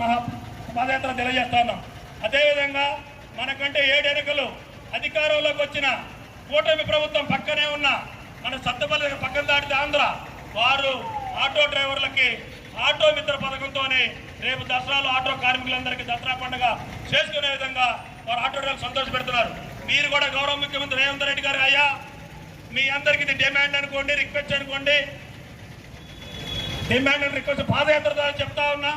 మహా పాదయాత్ర తెలియజేస్తా ఉన్నాం అదేవిధంగా మనకంటే ఏడు ఎన్నికలు అధికారంలోకి వచ్చిన కూటమి ప్రభుత్వం పక్కనే ఉన్న మన సత్తపల్లి పక్కన దాటితే ఆంధ్ర వారు ఆటో డ్రైవర్లకి ఆటో మిత్ర పథకంతోనే రేపు దసరాలో ఆటో కార్మికులందరికీ దసరా పండుగ చేసుకునే విధంగా వారు ఆటో డ్రైవర్లు సంతోష పెడుతున్నారు మీరు కూడా గౌరవ ముఖ్యమంత్రి రేవంత్ రెడ్డి గారు అయ్యా మీ అందరికి ఇది డిమాండ్ అనుకోండి రిక్వెస్ట్ అనుకోండి. డిమాండ్ రిక్వెస్ట్ పాదయాత్ర ద్వారా చెప్తా ఉన్నా.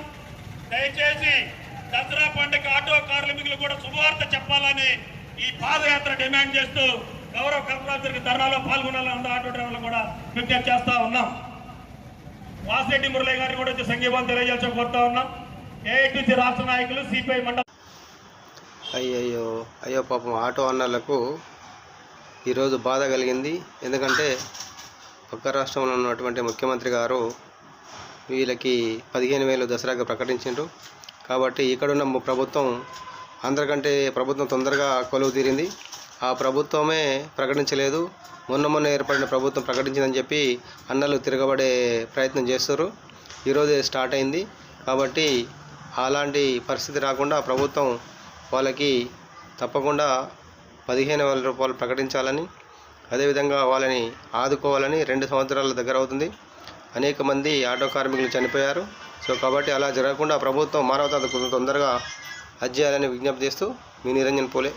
దసరా పండుగ ఆటో కార్మికులు కూడా శుభవార్త చెప్పాలని ఈ పాదయాత్ర డిమాండ్ చేస్తూ గౌరవ కల్పరాజు ధర్నాలో పాల్గొనాలని అందరూ ఆటో డ్రైవర్లు కూడా విజ్ఞప్తి చేస్తా ఉన్నాం. వాసిరెడ్డి మురళి గారిని కూడా వచ్చి సంఘీభావం తెలియజేసి కోరుతా ఉన్నాం. ఏఐటీసీ రాష్ట్ర నాయకులు సిపిఐ మండలం అయ్యయ్యో అయ్యో పాపం ఆటో అన్నలకు ఈరోజు బాధ కలిగింది. ఎందుకంటే పక్క రాష్ట్రంలో ఉన్నటువంటి ముఖ్యమంత్రి గారు వీళ్ళకి పదిహేను వేలు దసరాగా ప్రకటించిండ్రు. కాబట్టి ఇక్కడున్న ప్రభుత్వం అందరికంటే ప్రభుత్వం తొందరగా కొలువు తీరింది ఆ ప్రభుత్వమే ప్రకటించలేదు. మొన్న మొన్న ఏర్పడిన ప్రభుత్వం ప్రకటించిందని చెప్పి అన్నలు తిరగబడే ప్రయత్నం చేస్తారు ఈరోజే స్టార్ట్ అయింది. కాబట్టి అలాంటి పరిస్థితి రాకుండా ప్రభుత్వం వాళ్ళకి తప్పకుండా పదిహేను వేల రూపాయలు ప్రకటించాలని అదేవిధంగా వాళ్ళని ఆదుకోవాలని రెండు సంవత్సరాల దగ్గర అవుతుంది. అనేక మంది ఆటో కార్మికులు చనిపోయారు. సో కాబట్టి అలా జరగకుండా ప్రభుత్వం మానవతా తొందరగా హజ్ చేయాలని విజ్ఞప్తి చేస్తూ మీ నిరంజన్ పోలే.